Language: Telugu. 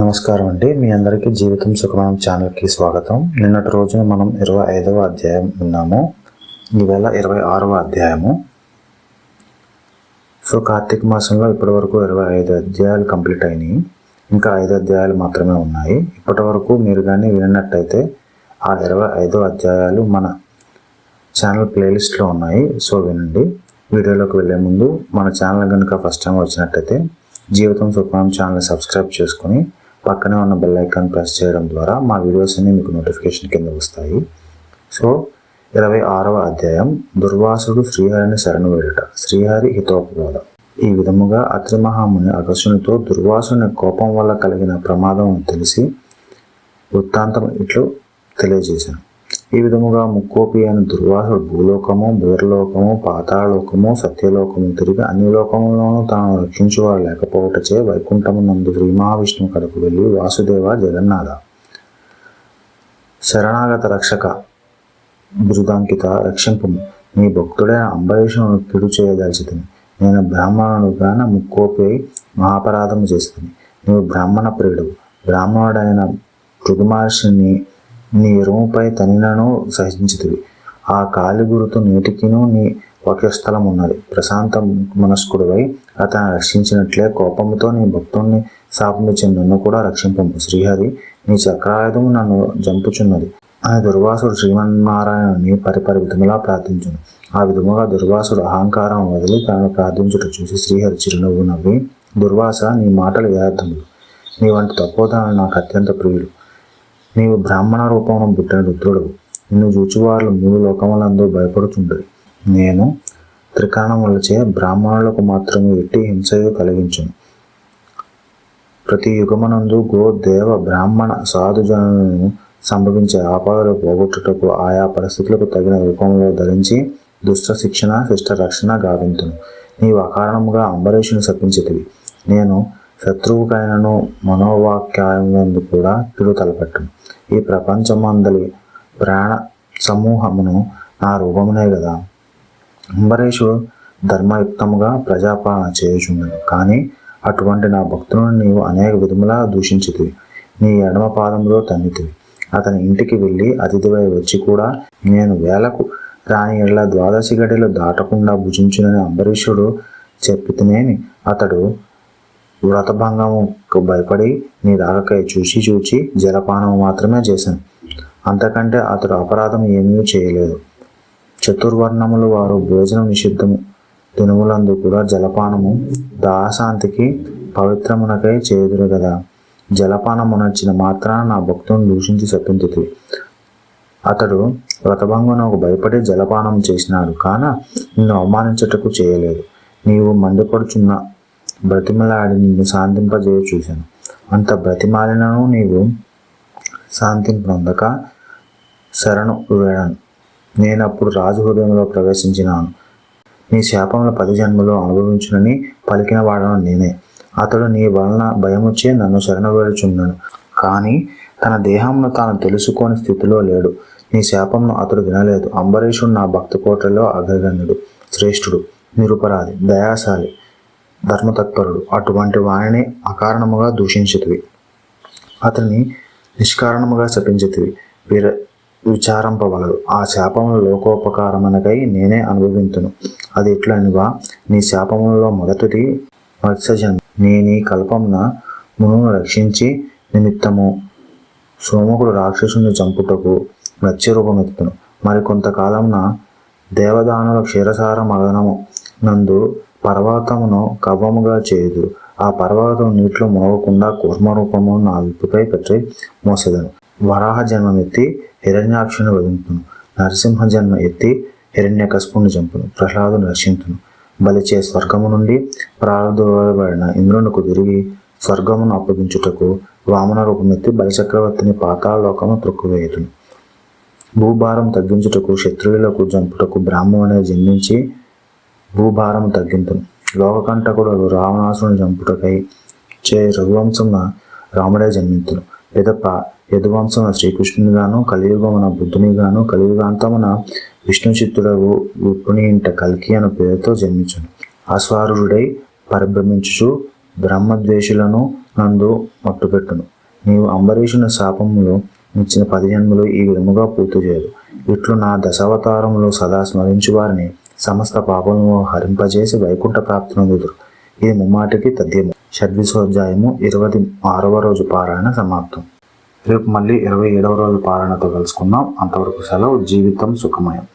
నమస్కారం అండి. మీ అందరికీ జీవితం సుఖమయం ఛానల్కి స్వాగతం. నిన్నటి రోజున మనం ఇరవై ఐదవ అధ్యాయం ఉన్నాము ఈవేళ ఇరవై ఆరవ అధ్యాయము. సో కార్తీక మాసంలో ఇప్పటి వరకు ఇరవై ఐదు అధ్యాయాలు కంప్లీట్ అయినాయి. ఇంకా ఐదు అధ్యాయాలు మాత్రమే ఉన్నాయి. ఇప్పటి వరకు మీరు కానీ వినట్టయితే ఆ ఇరవై ఐదో అధ్యాయాలు మన ఛానల్ ప్లేలిస్ట్లో ఉన్నాయి. సో వినండి. వీడియోలోకి వెళ్ళే ముందు మన ఛానల్ కనుక ఫస్ట్ టైం వచ్చినట్టయితే జీవితం సుఖం ఛానల్ సబ్స్క్రైబ్ చేసుకొని పక్కనే ఉన్న బెల్ ఐకాన్ ప్రెస్ చేయడం ద్వారా మా వీడియోస్ అన్ని మీకు నోటిఫికేషన్ కింద వస్తాయి. సో ఇరవై ఆరవ అధ్యాయం దుర్వాసుడు శ్రీహరిని శరణు వేడుట శ్రీహరి హితోపబోధ ఈ విధముగా అత్రి మహాముని అగసునితో దుర్వాసుని కోపం వల్ల కలిగిన ప్రమాదం తెలిసి వృత్తాంతం ఇట్లు తెలియజేశాను. ఈ విధముగా ముక్కోపి అయిన దుర్వాసుడు భూలోకము భూర్లోకము పాతాళలోకము సత్యలోకము తిరిగి అన్ని లోకములను తాను రక్షించువాడు లేకపోవటచే వైకుంఠమునందు శ్రీ మహావిష్ణువు కడకు వెళ్ళి వాసుదేవ జగన్నాథ. శరణాగత రక్షక బిరుదాంకిత రక్షింపు. నీ భక్తుడైన అంబరీషును పిడు చేయదలిచితిని. నేను బ్రాహ్మణుడుగాన ముక్కోపి మహాపరాధము చేస్తుంది నీవు బ్రాహ్మణ ప్రియుడు బ్రాహ్మణుడైన మహర్షిని నీ రూముపై తనినను సహించితివి. ఆ కాలి గురుతు నేటికిను నీ వక్షస్థలం ఉన్నది ప్రశాంత మనస్కుడివై అతను రక్షించినట్లే కోపంతో నీ భక్తుణ్ణి శాపమిచ్చిన నన్ను కూడా రక్షింపము. శ్రీహరి నీ చక్రాయుధము నన్ను జంపుచున్నది. ఆయన దుర్వాసుడు శ్రీమన్నారాయణుని పరిపరి విధములా ప్రార్థించును. ఆ విధముగా దుర్వాసుడు అహంకారం వదిలి తాను ప్రార్థించుట చూసి శ్రీహరి చిరునవ్వు నవ్వి దుర్వాస నీ మాటలు యథార్థములు. నీ వంటి తపోదాను నాకు అత్యంత ప్రియుడు నీవు బ్రాహ్మణ రూపమును పుట్టిన రుద్రుడు. నిన్ను చూచువారు మూడు లోకములందు భయపడుతుండరు నేను త్రికాణములచే బ్రాహ్మణులకు మాత్రమే ఎట్టి హింసయు కలిగించను. ప్రతి యుగమనందు గో దేవ బ్రాహ్మణ సాధుజనులను సంభవించే ఆపదలు పోగొట్టుటకు ఆయా పరిస్థితులకు తగిన రూపంలో ధరించి దుష్ట శిక్షణ శిష్ట రక్షణ గావింతును. నీవు అకారణముగా అంబరీషుని శపించితివి. నేను శత్రువుకైనను మనోవాక్యాయందు కూడా పిలు తలపెట్టును ఈ ప్రపంచమందలి ప్రాణ సమూహమును నా రూపమునే కదా అంబరీషుడు ధర్మయుక్తముగా ప్రజాపాలన చేయుచుండను. కానీ అటువంటి నా భక్తులను నీవు అనేక విధములా దూషించితివి. నీ ఎడమ పాదంలో తన్నితివి. అతని ఇంటికి వెళ్ళి అతిథివై వచ్చి కూడా నేను వేలకు రాని ఎడల ద్వాదశి గడిలో దాటకుండా భుజించునని అంబరీషుడు చెప్పితేనేమి? అతడు వ్రతభంగముకు భయపడి నీ రాకకై చూసి చూచి జలపానం మాత్రమే చేశాను. అంతకంటే అతడు అపరాధం ఏమీ చేయలేదు. చతుర్వర్ణములు వారు భోజనం నిషిద్ధము. దినుములందు కూడా జలపానము దాశాంతికి పవిత్రమునకై చేదురు కదా జలపానమునొచ్చిన మాత్రాన నా భక్తుని దూషించి చెప్పింది అతడు వ్రతభంగునకు భయపడి జలపానం చేసినాడు. కాన నిన్ను అవమానించుటకు చేయలేదు. నీవు మండిపడుచున్న బ్రతిమలాడి నిన్ను శాంతింపజేయ చూశాను అంత బ్రతిమాలినను నీవు శాంతింపొందక శరణు వేడాను. నేను అప్పుడు రాజు హృదయంలో ప్రవేశించినాను. నీ శాపంలో పది జన్మలో అనుభవించునని పలికిన వాడను నేనే. అతడు నీ వలన భయముచ్చే నన్ను శరణ వేడుచున్నాను కానీ తన దేహంను తాను తెలుసుకోని స్థితిలో లేడు. నీ శాపంను అతడు వినలేదు. అంబరీషుడు నా భక్త కోటలో అగ్రగణ్యుడు శ్రేష్ఠుడు నిరుపరాధి దయాశాలి. ధర్మతత్పరుడు. అటువంటి వాణిని అకారణముగా దూషించితివి. అతన్ని నిష్కారణముగా శపించితివి. వీర విచారంపవలదు. ఆ శాపముల లోకోపకారమునకై నేనే అనుభవింతును. అది ఎట్లనివా నీ శాపములలో మొదటిది మత్స్యజన్ నీ నీ కల్పమున మునును రక్షించి నిమిత్తము సోమకుడు రాక్షసుని చంపుటకు మత్స్యరూపమెత్తును మరి కొంతకాలమున దేవదానుల క్షీరసార మదనము నందు పర్వతమును కవ్వముగా చేయదు ఆ పర్వతం నీటిలో మునగకుండా కూర్మ నా విప్పుపై పెట్టి మోసేదను. వరాహ జన్మం ఎత్తి హిరణ్యాక్షుని వదింపును నరసింహ జన్మ ఎత్తి హిరణ్యకశపుని చంపును. ప్రహ్లాదును రక్షించును బలిచే స్వర్గము నుండి ప్రారంభబడిన ఇంద్రునకు తిరిగి స్వర్గమును అప్పగించుటకు వామన రూపమెత్తి బలిచక్రవర్తిని పాతాళలోకము త్రొక్కువేయుతును భూభారం తగ్గించుటకు శత్రువులకు జంపుటకు బ్రాహ్మణుని జన్మించి భూభారం తగ్గింతును లోకకంటకుడు రావణాసుని చంపుటకై చే రఘువంశమున రాముడే జన్మింతును. పిదప యదువంశమున శ్రీకృష్ణునిగాను కలియుగమున బుద్ధునిగాను కలియుగాంతమున విష్ణు చిత్తుడగు విప్పుని ఇంట కల్కి అను పేరుతో జన్మించును. అస్వారుడై పరిభ్రమించుచు బ్రహ్మద్వేషులను నందు మట్టుపెట్టును. నీవు అంబరీషుని శాపములో ఇచ్చిన పది జన్మలు ఈ విధముగా పూర్తి చేయదు. ఇట్లు నా దశావతారములు సదా స్మరించు వారిని సమస్త పాపములను హరింపజేసి వైకుంఠ ప్రాప్తి నొందుదురు ఇది ముమ్మాటికి తథ్యము. షడ్విశోధ్యాయము ఇరవై ఆరవ రోజు పారాయణ సమాప్తం. రేపు మళ్ళీ ఇరవై ఏడవ రోజు పారాయణతో కలుసుకుందాం. అంతవరకు సెలవు జీవితం సుఖమయం.